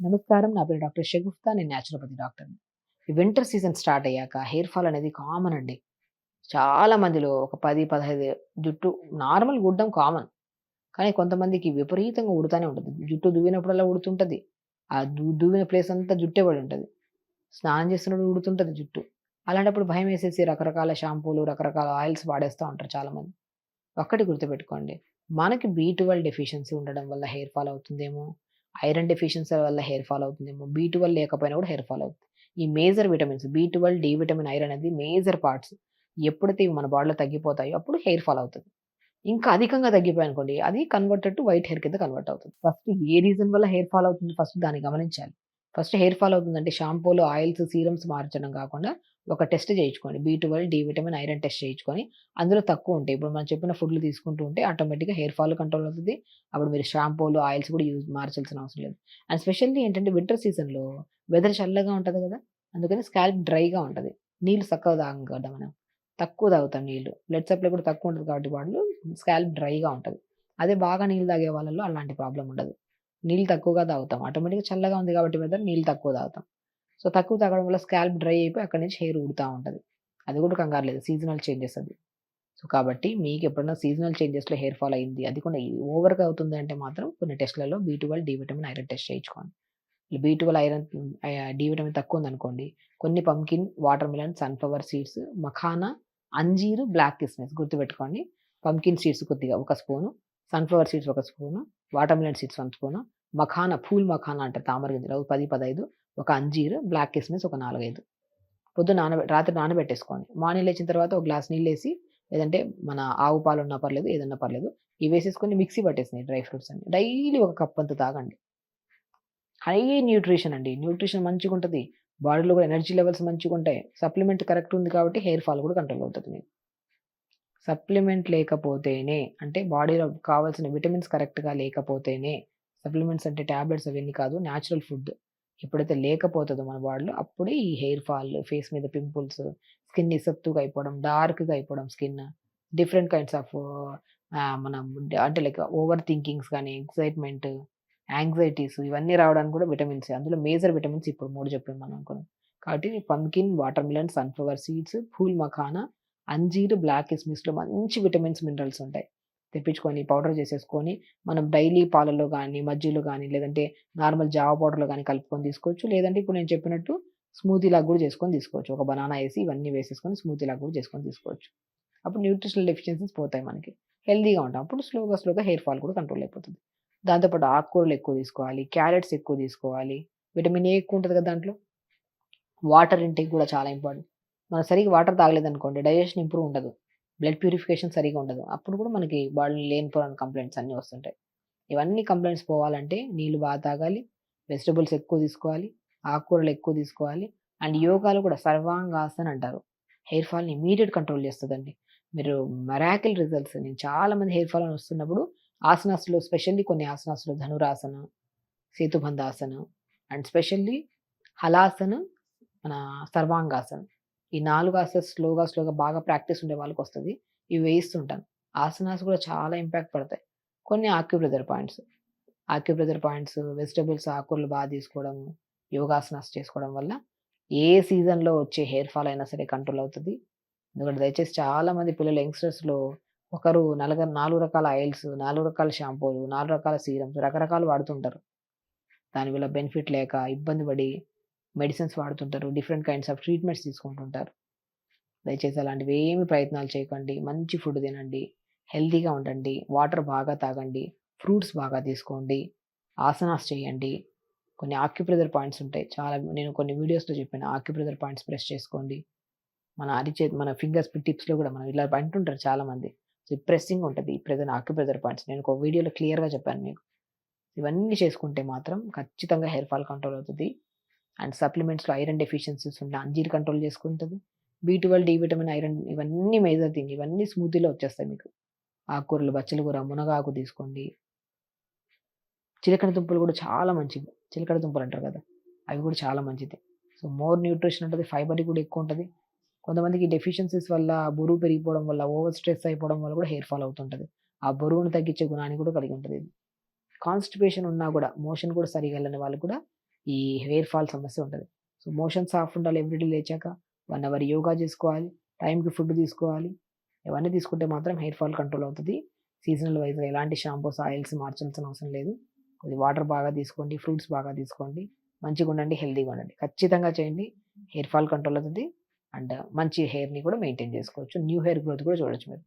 నమస్కారం. నా పేరు డాక్టర్ షగుఫ్తా. నేను న్యాచురోపతి డాక్టర్ని. ఈ వింటర్ సీజన్ స్టార్ట్ అయ్యాక హెయిర్ ఫాల్ అనేది కామన్ అండి. చాలా మందిలో ఒక పది పదహైదు జుట్టు నార్మల్ గుడ్డం కామన్. కానీ కొంతమందికి విపరీతంగా ఉడుతూనే ఉంటుంది. జుట్టు దువ్వినప్పుడల్లా ఉడుతుంటుంది. ఆ దువ్విన ప్లేస్ అంతా జుట్టే పడి ఉంటుంది. స్నానం చేస్తున్నప్పుడు ఉడుతుంటుంది జుట్టు. అలాంటప్పుడు భయం వేసేసి రకరకాల షాంపూలు రకరకాల ఆయిల్స్ వాడేస్తూ ఉంటారు చాలామంది. ఒక్కటి గుర్తుపెట్టుకోండి. మనకి బీ ట్వెల్వ్ డెఫిషియన్సీ ఉండడం వల్ల హెయిర్ ఫాల్ అవుతుందేమో? ఐరన్ డెఫిషియన్సీ వల్ల హెయిర్ ఫాల్ అవుతుందేమో బీ ట్వెల్వ్ లేకపోయినా కూడా హెయిర్ ఫాల్ అవుతుంది. ఈ major vitamins B twelve D vitamin iron అనేది మేజర్ పార్ట్స్. ఎప్పుడైతే ఇవి మన బాడీలో తగ్గిపోతాయో అప్పుడు హెయిర్ ఫాల్ అవుతుంది. ఇంకా అధికంగా తగ్గిపోయాయి అనుకోండి అది కన్వర్టెడ్ టు వైట్ హెయిర్ కింద కన్వర్ట్ అవుతుంది. ఫస్ట్ ఏ రీజన్ వల్ల హెయిర్ ఫాల్ అవుతుంది? ఫస్ట్ దాన్ని గమనించాలి. ఫస్ట్ హెయిర్ ఫాల్ అవుతుందంటే షాంపూలు ఆయిల్స్ సీరమ్స్ మార్చడం కాకుండా ఒక టెస్ట్ చేయించుకోండి. B twelve D vitamin iron test చేయించుకొని అందులో తక్కువ ఉంటాయి. ఇప్పుడు మనం చెప్పిన ఫుడ్లు తీసుకుంటూ ఉంటే ఆటోమేటిక్గా హెయిర్ ఫాల్ కంట్రోల్ అవుతుంది. అప్పుడు మీరు షాంపూలు ఆయిల్స్ కూడా యూజ్ మార్చాల్సిన అవసరం లేదు. అండ్ స్పెషల్లీ ఏంటంటే వింటర్ సీజన్లో వెదర్ చల్లగా ఉంటుంది కదా? అందుకని స్కాల్ప్ డ్రైగా ఉంటుంది. నీళ్ళు చక్కగా తాగం కదా మనం. తక్కువ తాగుతాం నీళ్ళు. బ్లడ్ సప్లై కూడా తక్కువ ఉంటుంది కాబట్టి వాళ్ళు స్కాల్ప్ డ్రైగా ఉంటుంది. అదే బాగా నీళ్ళు తాగే వాళ్ళలో అలాంటి ప్రాబ్లం ఉండదు. నీళ్ళు తక్కువగా తాగుతాం. ఆటోమేటిక్గా చల్లగా ఉంది కాబట్టి వెదర్ నీళ్ళు తక్కువ తాగుతాం. సో తక్కువ తాగడం వల్ల స్కాల్ప్ డ్రై అయిపోయి అక్కడి నుంచి హెయిర్ ఊడుతూ ఉంటుంది. అది కూడా కంగారు లేదు. సీజనల్ చేంజెస్ అది సో కాబట్టి మీకు ఎప్పుడైనా సీజనల్ చేంజెస్లో హెయిర్ ఫాల్ అయింది అది కూడా ఓవర్గా అవుతుంది అంటే మాత్రం కొన్ని టెస్ట్లలో B twelve D vitamin iron test చేయించుకోండి. B twelve iron D vitamin తక్కువ ఉందనుకోండి కొన్ని pumpkin watermelon sunflower seeds makhana అంజీరు black కిస్మిస్ గుర్తుపెట్టుకోండి. పంకిన్ సీడ్స్ కొద్దిగా ఒక స్పూను సన్ఫ్లవర్ సీడ్స్ ఒక spoon watermelon seeds one spoon makhana pool makhana అంటే తామర గింజలు పది పదహైదు ఒక అంజీరు బ్లాక్ కిస్మిస్ ఒక నాలుగైదు. పొద్దు నానబె రాత్రి నానబెట్టేసుకోండి. మార్నింగ్ లేచిన తర్వాత ఒక గ్లాస్ నీళ్ళు వేసి లేదంటే మన ఆవు పాలు ఉన్నా పర్లేదు ఏదన్నా పర్లేదు ఇవి వేసేసుకొని మిక్సీ పట్టేసినాయి డ్రై ఫ్రూట్స్ అన్ని. డైలీ ఒక కప్ అంత తాగండి. హై న్యూట్రిషన్ అండి. న్యూట్రిషన్ మంచిగా ఉంటుంది. బాడీలో కూడా ఎనర్జీ లెవెల్స్ మంచిగా ఉంటాయి. సప్లిమెంట్ కరెక్ట్ ఉంది కాబట్టి హెయిర్ ఫాల్ కూడా కంట్రోల్ అవుతుంది. మీకు సప్లిమెంట్ లేకపోతేనే అంటే బాడీలో కావాల్సిన విటమిన్స్ కరెక్ట్గా లేకపోతేనే సప్లిమెంట్స్ అంటే ట్యాబ్లెట్స్ అవన్నీ కాదు న్యాచురల్ ఫుడ్. ఎప్పుడైతే లేకపోతుందో మన బాడీలో అప్పుడే ఈ హెయిర్ ఫాల్ ఫేస్ మీద పింపుల్స్ స్కిన్ నిసత్తుగా అయిపోవడం డార్క్గా అయిపోవడం స్కిన్ డిఫరెంట్ కైండ్స్ ఆఫ్ మన అంటే లైక్ ఓవర్ థింకింగ్స్ కానీ ఎక్సైట్మెంట్ యాంగ్జైటీస్ ఇవన్నీ రావడానికి కూడా విటమిన్స్ అందులో మేజర్ విటమిన్స్ ఇప్పుడు మూడు చెప్పాము మనం అనుకున్నాం. కాబట్టి pumpkin water melon sunflower seeds phool makhana anjeer black కిస్మిస్లో మంచి విటమిన్స్ మినరల్స్ ఉంటాయి. తెప్పించుకొని పౌడర్ చేసేసుకొని మనం డైలీ పాలలో కానీ మజ్జిలో కానీ లేదంటే నార్మల్ జావ పౌడర్లో కానీ కలుపుకొని తీసుకోవచ్చు. లేదంటే ఇప్పుడు నేను చెప్పినట్టు స్మూతీ లాగా కూడా చేసుకొని తీసుకోవచ్చు. ఒక బనానా వేసి ఇవన్నీ వేసేసుకొని స్మూతీ లాగా కూడా చేసుకొని తీసుకోవచ్చు. అప్పుడు న్యూట్రిషనల్ డెఫిషియన్సీస్ పోతాయి మనకి. హెల్దీగా ఉంటాం. అప్పుడు స్లోగా స్లోగా హెయిర్ ఫాల్ కూడా కంట్రోల్ అయిపోతుంది. దాంతోపాటు ఆకుకూరలు ఎక్కువ తీసుకోవాలి క్యారెట్స్ ఎక్కువ తీసుకోవాలి విటమిన్ ఏ ఎక్కువ ఉంటుంది కదా దాంట్లో? వాటర్ ఇంటేక్ కూడా చాలా ఇంపార్టెంట్. మనం సరిగ్గా వాటర్ తాగలేదనుకోండి డైజెషన్ ఇంప్రూవ్ ఉండదు. బ్లడ్ ప్యూరిఫికేషన్ సరిగా ఉండదు. అప్పుడు కూడా మనకి బాడీ లేనిపోయిన కంప్లైంట్స్ అన్నీ వస్తుంటాయి. ఇవన్నీ కంప్లైంట్స్ పోవాలంటే నీళ్ళు బాగా తాగాలి వెజిటబుల్స్ ఎక్కువ తీసుకోవాలి ఆకుకూరలు ఎక్కువ తీసుకోవాలి అండ్ యోగాలు కూడా సర్వాంగాసన అంటారు. హెయిర్ ఫాల్ని ఇమీడియట్ కంట్రోల్ చేస్తుందండి. మీరు మెరాకిల్ రిజల్ట్స్ నేను చాలామంది హెయిర్ ఫాల్ అని వస్తున్నప్పుడు ఆసనాస్లో స్పెషల్లీ కొన్ని ఆసనాస్లో ధనురాసన సేతుబంధాసన అండ్ స్పెషల్లీ హలాసన మన సర్వాంగాసనం. ఈ నాలుగు ఆసనాలు స్లోగా స్లోగా బాగా ప్రాక్టీస్ ఉండే వాళ్ళకి వస్తుంది ఇవి వేయిస్తుంటాను. ఆసనాస్ కూడా చాలా ఇంపాక్ట్ పడతాయి. కొన్ని acupressure points. Acupressure points vegetables ఆకుకూరలు బాగా తీసుకోవడం యోగాసనాస్ చేసుకోవడం వల్ల ఏ సీజన్లో వచ్చే హెయిర్ ఫాల్ అయినా సరే కంట్రోల్ అవుతుంది. ఎందుకంటే దయచేసి చాలామంది పిల్లలు యంగ్స్టర్స్లో ఒకరు నలుగు నాలుగు రకాల ఆయిల్స్ నాలుగు రకాల షాంపూలు నాలుగు రకాల సీరమ్స్ రకరకాలు వాడుతుంటారు. దానివల్ల బెనిఫిట్ లేక ఇబ్బంది పడి మెడిసిన్స్ వాడుతుంటారు. డిఫరెంట్ కైండ్స్ ఆఫ్ ట్రీట్మెంట్స్ తీసుకుంటుంటారు. దయచేసి అలాంటివి ఏమి ప్రయత్నాలు చేయకండి. మంచి ఫుడ్ తినండి. హెల్తీగా ఉండండి. వాటర్ బాగా తాగండి. ఫ్రూట్స్ బాగా తీసుకోండి. ఆసనాస్ చేయండి. కొన్ని ఆక్యుప్రెజర్ పాయింట్స్ ఉంటాయి. చాలా నేను కొన్ని వీడియోస్లో చెప్పాను. ఆక్యుప్రెజర్ పాయింట్స్ ప్రెస్ చేసుకోండి. మన అరిచే మన ఫింగర్స్ టిప్స్లో కూడా మనం ఇలా అంటుంటారు చాలామంది. సో ప్రెస్సింగ్ ఉంటుంది. Pressure acupressure points. నేను ఒక వీడియోలో క్లియర్గా చెప్పాను మీకు. ఇవన్నీ చేసుకుంటే మాత్రం ఖచ్చితంగా హెయిర్ ఫాల్ కంట్రోల్ అవుతుంది. అండ్ సప్లిమెంట్స్లో ఐరన్ డెఫిషియన్సీస్ ఉంటే అంజీర్ కంట్రోల్ చేసుకుంటుంది. B twelve D vitamin iron ఇవన్నీ మేజర్ థింగ్ ఇవన్నీ స్మూతీలో వచ్చేస్తాయి మీకు. ఆకుకూరలు బచ్చల కూర మునగాకు తీసుకోండి. చిలకడ దుంపలు కూడా చాలా మంచిది చిలకడ దుంపలు అంటారు కదా అవి కూడా చాలా మంచిది. సో మోర్ న్యూట్రిషన్ ఉంటుంది ఫైబర్ కూడా ఎక్కువ ఉంటుంది. కొంతమందికి డెఫిషియన్సీస్ వల్ల బరువు పెరిగిపోవడం వల్ల ఓవర్ స్ట్రెస్ అయిపోవడం వల్ల కూడా హెయిర్ ఫాల్ అవుతుంటుంది. ఆ బరువును తగ్గించే గుణాన్ని కూడా కలిగి ఉంటుంది ఇది. కాన్స్టిపేషన్ ఉన్నా కూడా మోషన్ కూడా సరిగా వెళ్ళని వాళ్ళు కూడా ఈ హెయిర్ ఫాల్ సమస్య ఉంటుంది సో మోషన్స్ ఆఫ్ ఉండాలి ఎవ్రీడే లేచాక. వన్ అవర్ యోగా చేసుకోవాలి. టైంకి ఫుడ్ తీసుకోవాలి. ఇవన్నీ తీసుకుంటే మాత్రం హెయిర్ ఫాల్ కంట్రోల్ అవుతుంది సీజనల్ వైజ్గా ఎలాంటి షాంపూస్, ఆయిల్స్ మార్చాల్సిన అవసరం లేదు. కొద్దిగా వాటర్ బాగా తీసుకోండి. ఫ్రూట్స్ బాగా తీసుకోండి. మంచిగా ఉండండి హెల్తీగా ఉండండి. ఖచ్చితంగా చేయండి. హెయిర్ ఫాల్ కంట్రోల్ అవుతుంది అండ్ మంచి హెయిర్‌ని కూడా మెయింటైన్ చేసుకోవచ్చు. న్యూ హెయిర్ గ్రోత్ కూడా చూడొచ్చు మీరు.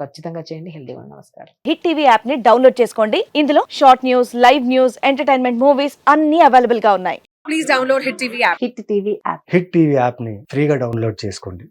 ఖచ్చితంగా చేయండి. హెల్తీగా ఉండండి. నమస్కారం. హిట్ టీవీ యాప్ని డౌన్లోడ్ చేసుకోండి ఇందులో short news live news entertainment movies అన్ని అవైలబుల్గా ఉన్నాయి please download Hit TV app. Hit TV app hit TV యాప్ని ఫ్రీగా డౌన్లోడ్ చేసుకోండి